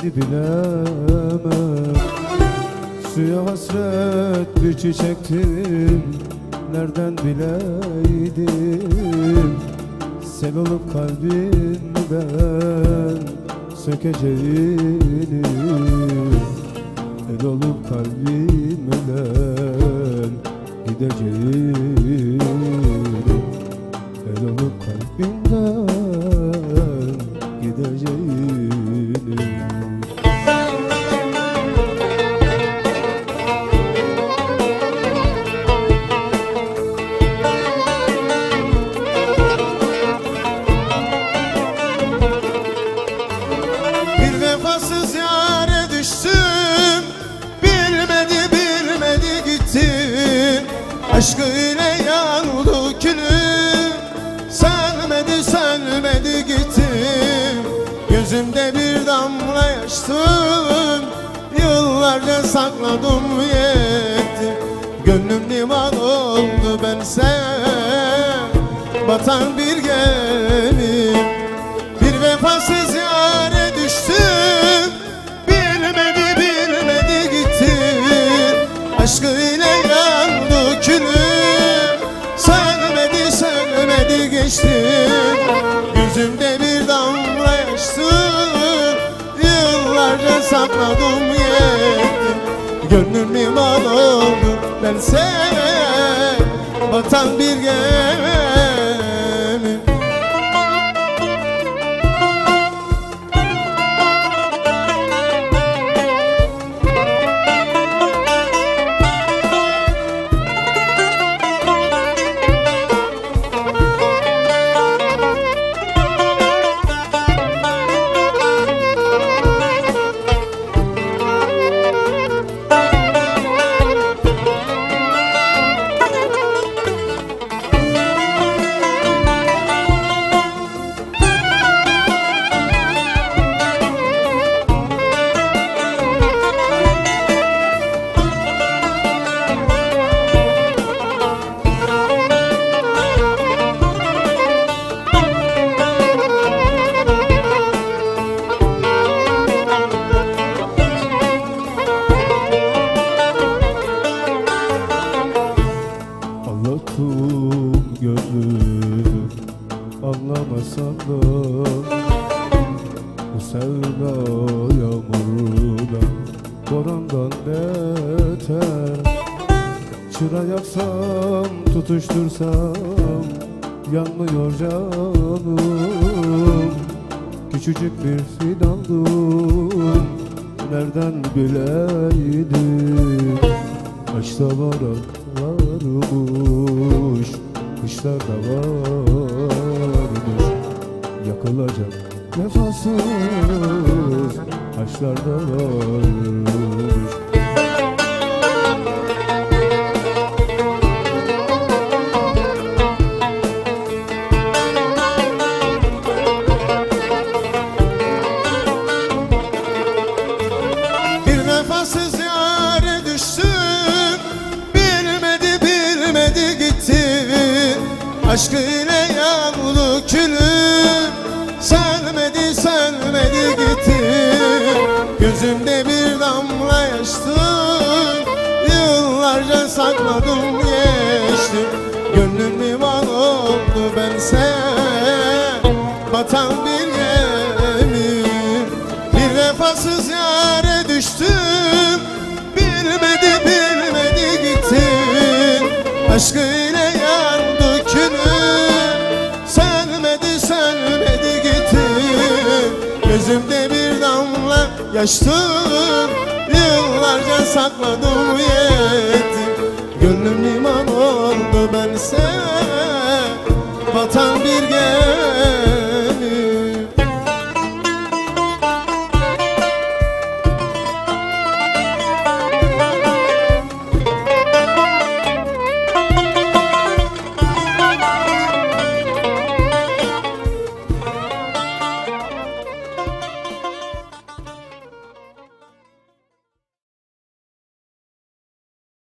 seni bilemem. Suya hasret bir çiçektim Nereden bileydim? Sel olup kalbimden Sökeceğini El olup kalbimden Gideceğini El olup kalbimden Gideceğini Aşkıyla yandı külüm Sönmedi sönmedi gitti Gözümde bir damla yaştım. Yıllarca sakladım yetti. Gönlüm liman oldu bense. Batan bir gemi bir vefasız yare düştüm. Bilmedi bilmedi gitti Aşkıyla sönmedi geçti. Gözümde bir damla yaştım Yıllarca sakladım yetti. Gönlüm liman oldu bense Batan bir gemi tutuştursam Yanmıyor canım. Küçücük bir fidandım Nereden bileydim? Varak varmış Kışlarda varmış. Yakılacak vefasız Aşklarda varmış Aşkıyla yandı külüm Sönmedi sönmedi gitti Gözümde bir damla yaştım Yıllarca sakladım geçtim Gönlüm liman oldu bense. Batan bir gemi bir vefasız yare düştüm. Bilmedi bilmedi gitti Aşkıyla Gözümde bir damla yaştım. Yıllarca sakladım yetti Gönlüm liman oldu bense. Batan bir gemi